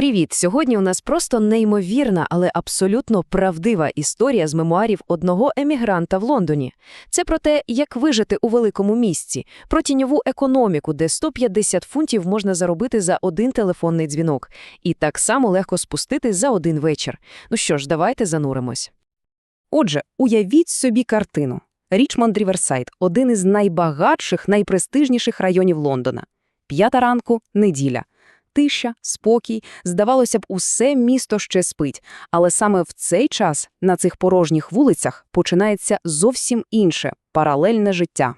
Привіт! Сьогодні у нас просто неймовірна, але абсолютно правдива історія з мемуарів одного емігранта в Лондоні. Це про те, як вижити у великому місці, про тіньову економіку, де 150 фунтів можна заробити за один телефонний дзвінок, і так само легко спустити за один вечір. Ну що ж, давайте зануримось. Отже, уявіть собі картину. Річмонд Ріверсайд – один із найбагатших, найпрестижніших районів Лондона. П'ята ранку – неділя. Тиша, спокій, здавалося б, усе місто ще спить, але саме в цей час на цих порожніх вулицях починається зовсім інше, паралельне життя.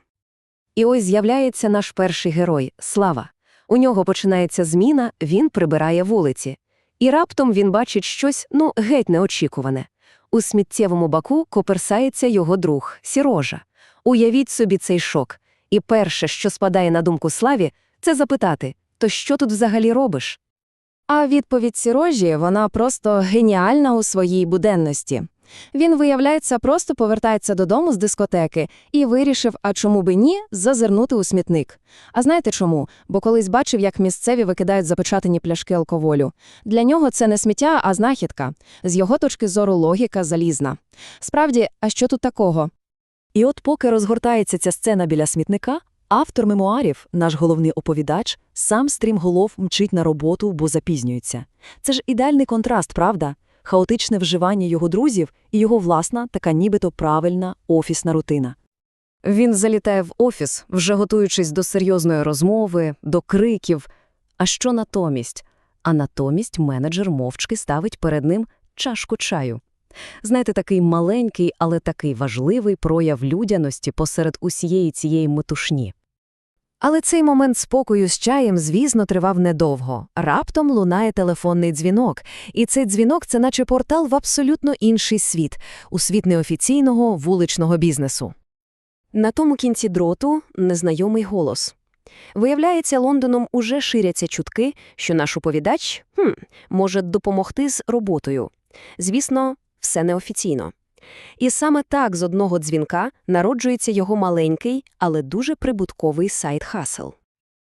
І ось з'являється наш перший герой – Слава. У нього починається зміна, він прибирає вулиці. І раптом він бачить щось, ну, геть неочікуване. У сміттєвому баку коперсається його друг – Сірожа. Уявіть собі цей шок. І перше, що спадає на думку Славі, це запитати – то що тут взагалі робиш? А відповідь Сірожі, вона просто геніальна у своїй буденності. Він, виявляється, просто повертається додому з дискотеки і вирішив, а чому би ні, зазирнути у смітник. А знаєте чому? Бо колись бачив, як місцеві викидають запечатані пляшки алкоголю. Для нього це не сміття, а знахідка. З його точки зору логіка залізна. Справді, а що тут такого? І от поки розгортається ця сцена біля смітника, автор мемуарів, наш головний оповідач, сам стрімголов мчить на роботу, бо запізнюється. Це ж ідеальний контраст, правда? Хаотичне вживання його друзів і його власна, така нібито правильна офісна рутина. Він залітає в офіс, вже готуючись до серйозної розмови, до криків. А що натомість? А натомість менеджер мовчки ставить перед ним чашку чаю. Знаєте, такий маленький, але такий важливий прояв людяності посеред усієї цієї метушні. Але цей момент спокою з чаєм, звісно, тривав недовго. Раптом лунає телефонний дзвінок, і цей дзвінок – це наче портал в абсолютно інший світ, у світ неофіційного вуличного бізнесу. На тому кінці дроту незнайомий голос. Виявляється, Лондоном уже ширяться чутки, що наш оповідач хм, може допомогти з роботою. Звісно, все неофіційно. І саме так з одного дзвінка народжується його маленький, але дуже прибутковий сайт-хасл.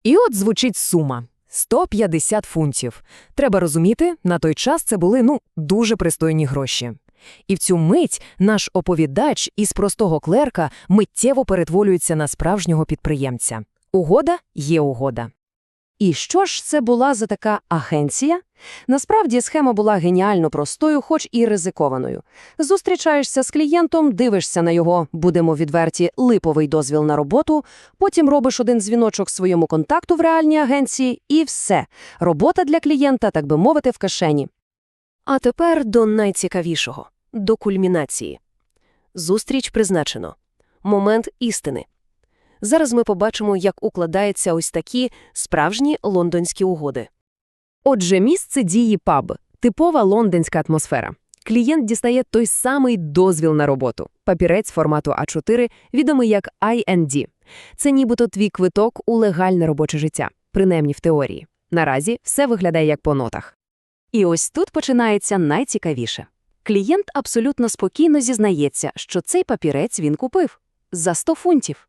І от звучить сума. 150 фунтів. Треба розуміти, на той час це були, ну, дуже пристойні гроші. І в цю мить наш оповідач із простого клерка миттєво перетворюється на справжнього підприємця. Угода є угода. І що ж це була за така агенція? Насправді схема була геніально простою, хоч і ризикованою. Зустрічаєшся з клієнтом, дивишся на його, будемо відверті, липовий дозвіл на роботу, потім робиш один дзвіночок своєму контакту в реальній агенції, і все. Робота для клієнта, так би мовити, в кишені. А тепер до найцікавішого – до кульмінації. Зустріч призначено. Момент істини. Зараз ми побачимо, як укладаються ось такі справжні лондонські угоди. Отже, місце дії паб – типова лондонська атмосфера. Клієнт дістає той самий дозвіл на роботу – папірець формату А4, відомий як IND. Це нібито твій квиток у легальне робоче життя, принаймні в теорії. Наразі все виглядає як по нотах. І ось тут починається найцікавіше. Клієнт абсолютно спокійно зізнається, що цей папірець він купив – за 100 фунтів.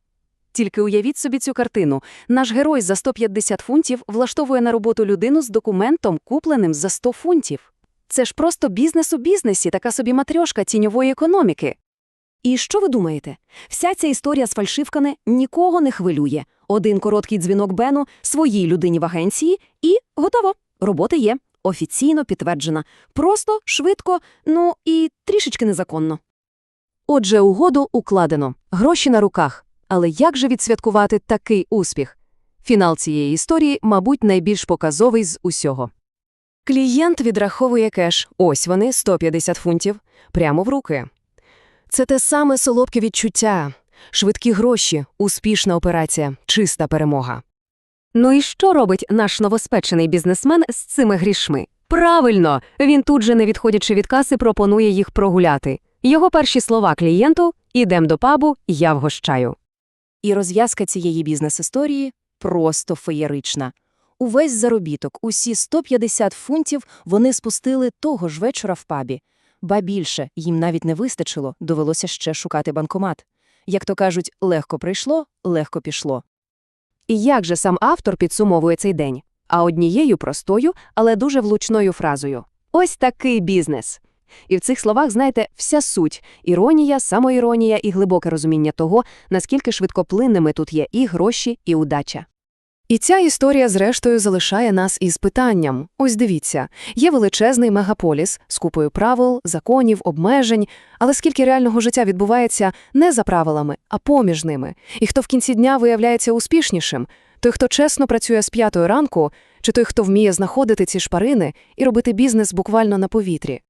Тільки уявіть собі цю картину. Наш герой за 150 фунтів влаштовує на роботу людину з документом, купленим за 100 фунтів. Це ж просто бізнес у бізнесі, така собі матрьошка тіньової економіки. І що ви думаєте? Вся ця історія з фальшивками нікого не хвилює. Один короткий дзвінок Бену своїй людині в агенції і готово. Робота є, офіційно підтверджена. Просто, швидко, ну і трішечки незаконно. Отже, угоду укладено, гроші на руках. Але як же відсвяткувати такий успіх? Фінал цієї історії, мабуть, найбільш показовий з усього. Клієнт відраховує кеш, ось вони, 150 фунтів, прямо в руки. Це те саме солодке відчуття, швидкі гроші, успішна операція, чиста перемога. Ну і що робить наш новоспечений бізнесмен з цими грішми? Правильно, він тут же, не відходячи від каси, пропонує їх прогуляти. Його перші слова клієнту «Ідем до пабу, я вгощаю». І розв'язка цієї бізнес-історії просто феєрична. Увесь заробіток, усі 150 фунтів вони спустили того ж вечора в пабі. Ба більше, їм навіть не вистачило, довелося ще шукати банкомат. Як то кажуть, легко прийшло, легко пішло. І як же сам автор підсумовує цей день? а однією простою, але дуже влучною фразою Ось такий бізнес. І в цих словах, знаєте, вся суть – іронія, самоіронія і глибоке розуміння того, наскільки швидкоплинними тут є і гроші, і удача. І ця історія, зрештою, залишає нас із питанням. Ось дивіться, є величезний мегаполіс з купою правил, законів, обмежень, але скільки реального життя відбувається не за правилами, а поміж ними. І хто в кінці дня виявляється успішнішим? Той, хто чесно працює з п'ятої ранку, чи той, хто вміє знаходити ці шпарини і робити бізнес буквально на повітрі?